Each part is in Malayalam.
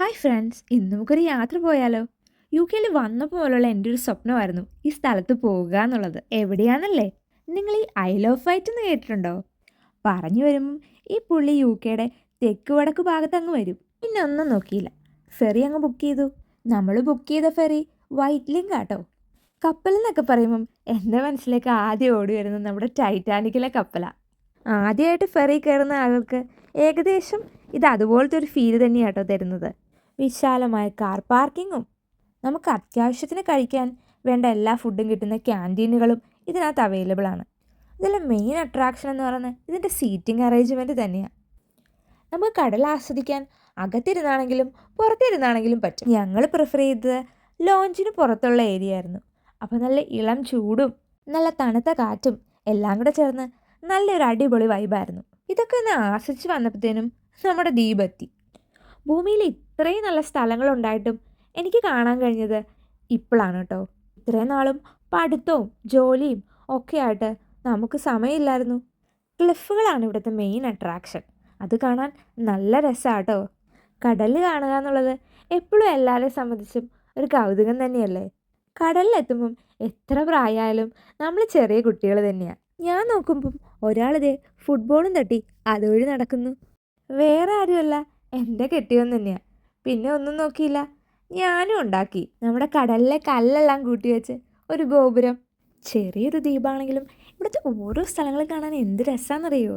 ഹായ് ഫ്രണ്ട്സ് ഇന്ന് നമുക്കൊരു യാത്ര പോയാലോ? യു കെയിൽ വന്നപ്പോൾ പോലുള്ള എന്റെ ഒരു സ്വപ്നമായിരുന്നു ഈ സ്ഥലത്ത് പോകുക എന്നുള്ളത്. എവിടെയാണല്ലേ നിങ്ങൾ ഈ ഐ ഓഫ് ഫൈറ്റ് എന്ന് കേട്ടിട്ടുണ്ടോ? പറഞ്ഞു വരുമ്പം ഈ പുള്ളി യു കെയുടെ തെക്ക് വടക്ക് ഭാഗത്ത് അങ്ങ് വരും. പിന്നെ ഒന്നും നോക്കിയില്ല. ഫെറി അങ്ങ് ബുക്ക് ചെയ്തു. നമ്മൾ ബുക്ക് ചെയ്ത ഫെറി വൈറ്റ് ലിങ്ക് ആട്ടോ. കപ്പൽ എന്നൊക്കെ പറയുമ്പം എന്റെ മനസ്സിലേക്ക് ആദ്യം ഓടി വരുന്നത് നമ്മുടെ ടൈറ്റാനിക്കിലെ കപ്പലാണ് ആദ്യമായിട്ട് ഫെറി കയറുന്ന ആൾക്ക് ഏകദേശം ഇത് അതുപോലത്തെ ഒരു ഫീൽ തന്നെയാട്ടോ തരുന്നത്. വിശാലമായ കാർ പാർക്കിങ്ങും നമുക്ക് അത്യാവശ്യത്തിന് കഴിക്കാൻ വേണ്ട എല്ലാ ഫുഡും കിട്ടുന്ന ക്യാന്റീനുകളും ഇതിനകത്ത് അവൈലബിൾ ആണ്. ഇതിലെ മെയിൻ അട്രാക്ഷൻ എന്ന് പറയുന്നത് ഇതിന്റെ സീറ്റിംഗ് അറേഞ്ച്മെന്റ് തന്നെയാണ് നമുക്ക് കടൽ ആസ്വദിക്കാൻ അകത്തിരുന്നാണെങ്കിലും പുറത്തിരുന്നാണെങ്കിലും പറ്റും. ഞങ്ങൾ പ്രിഫർ ചെയ്തത് ലോഞ്ചിന് പുറത്തുള്ള ഏരിയ ആയിരുന്നു. അപ്പോൾ നല്ല ഇളം ചൂടും നല്ല തണുത്ത കാറ്റും എല്ലാം കൂടെ ചേർന്ന് നല്ലൊരു അടിപൊളി വൈബായിരുന്നു ഇതൊക്കെ ഒന്ന് ആസ്വദിച്ച് വന്നപ്പോഴത്തേനും നമ്മുടെ ദീപെത്തി ഭൂമിയിൽ ഇത്രയും നല്ല സ്ഥലങ്ങളുണ്ടായിട്ടും എനിക്ക് കാണാൻ കഴിഞ്ഞത് ഇപ്പോഴാണ് കേട്ടോ ഇത്രയും നാളും പഠിത്തവും ജോലിയും ഒക്കെ ആയിട്ട് നമുക്ക് സമയമില്ലായിരുന്നു. ക്ലിഫുകളാണ് ഇവിടുത്തെ മെയിൻ അട്രാക്ഷൻ അത് കാണാൻ നല്ല രസമാട്ടോ കടൽ കാണുക എന്നുള്ളത് എപ്പോഴും എല്ലാവരെയും സംബന്ധിച്ചും ഒരു കൗതുകം തന്നെയല്ലേ? കടലിലെത്തുമ്പം എത്ര പ്രായമായാലും നമ്മൾ ചെറിയ കുട്ടികൾ തന്നെയാണ് ഞാൻ നോക്കുമ്പം ഒരാളിതേ ഫുട്ബോളും തട്ടി അതുവഴി നടക്കുന്നു. വേറെ ആരുമല്ല. എന്റെ കെട്ടിയവൻ തന്നെയാണ് പിന്നെ ഒന്നും നോക്കിയില്ല. ഞാനും ഉണ്ടാക്കി. നമ്മുടെ കടലിലെ കല്ലെല്ലാം കൂട്ടി വെച്ച് ഒരു ഗോപുരം. ചെറിയൊരു ദ്വീപാണെങ്കിലും ഇവിടുത്തെ ഓരോ സ്ഥലങ്ങളും കാണാൻ എന്ത് രസമാണെന്നറിയോ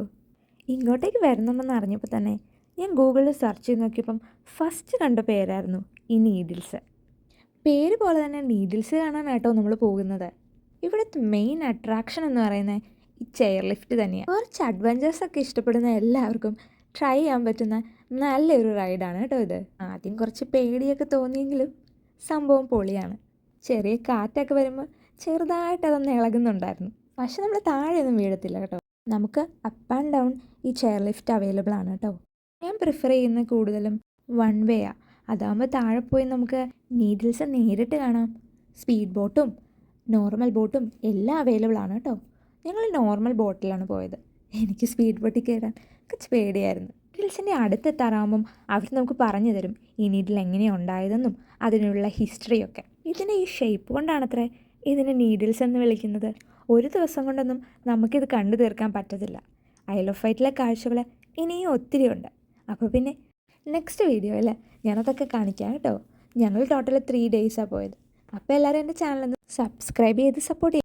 ഇങ്ങോട്ടേക്ക് വരണമെന്ന് അറിഞ്ഞപ്പോൾ തന്നെ ഞാൻ ഗൂഗിളിൽ സെർച്ച് ചെയ്ത് നോക്കിയപ്പം ഫസ്റ്റ് കണ്ട പേരായിരുന്നു ഈ നീഡിൽസ്. പേര് പോലെ തന്നെ നീഡിൽസ് കാണാനാട്ടോ നമ്മൾ പോകുന്നത്. ഇവിടുത്തെ മെയിൻ അട്രാക്ഷൻ എന്ന് പറയുന്നത് ഈ ചെയർ ലിഫ്റ്റ് തന്നെയാണ് കുറച്ച് അഡ്വഞ്ചേഴ്സ് ഒക്കെ ഇഷ്ടപ്പെടുന്ന എല്ലാവർക്കും ട്രൈ ചെയ്യാൻ പറ്റുന്ന നല്ലൊരു റൈഡാണ് കേട്ടോ ഇത്. ആദ്യം കുറച്ച് പേടിയൊക്കെ തോന്നിയെങ്കിലും സംഭവം പൊളിയാണ്. ചെറിയ കാറ്റൊക്കെ വരുമ്പോൾ ചെറുതായിട്ട് അതൊന്ന് ഇളകുന്നുണ്ടായിരുന്നു. പക്ഷെ നമ്മൾ താഴെയൊന്നും വീഴത്തില്ല കേട്ടോ. നമുക്ക് അപ്പ് ആൻഡ് ഡൗൺ ഈ ചെയർ ലിഫ്റ്റ് അവൈലബിൾ ആണ് കേട്ടോ. ഞാൻ പ്രിഫർ ചെയ്യുന്ന കൂടുതലും വൺ വേ ആ. അതാകുമ്പോൾ താഴെ പോയി നമുക്ക് നീഡിൽസ് നേരിട്ട് കാണാം. സ്പീഡ് ബോട്ടും നോർമൽ ബോട്ടും എല്ലാം അവൈലബിൾ ആണ് കേട്ടോ. ഞങ്ങൾ നോർമൽ ബോട്ടിലാണ് പോയത്. എനിക്ക് സ്പീഡ് ബോട്ടിൽ കയറാൻ കുറച്ച് പേടിയായിരുന്നു. ഹിൽസിന്റെ അടുത്തെത്താറാകുമ്പം അവർ നമുക്ക് പറഞ്ഞു തരും ഈ നീഡിൽ എങ്ങനെയാണ് ഉണ്ടായതെന്നും അതിനുള്ള ഹിസ്റ്ററിയൊക്കെ ഇതിനെ ഈ ഷേപ്പ് കൊണ്ടാണത്രേ ഇതിനെ നീഡിൽസ് എന്ന് വിളിക്കുന്നത്. ഒരു ദിവസം കൊണ്ടൊന്നും നമുക്കിത് കണ്ടു തീർക്കാൻ പറ്റത്തില്ല. ഐ ഓഫ് ഫൈറ്റിലെ കാഴ്ചകൾ ഇനിയും ഒത്തിരി ഉണ്ട്. അപ്പോൾ പിന്നെ നെക്സ്റ്റ് വീഡിയോയിൽ ഞാനതൊക്കെ കാണിക്കാം കേട്ടോ. ഞങ്ങൾ ടോട്ടൽ ത്രീ ഡേയ്സാണ് പോയത്. അപ്പോൾ എല്ലാവരും എന്റെ ചാനലൊന്ന് സബ്സ്ക്രൈബ് ചെയ്ത് സപ്പോർട്ട്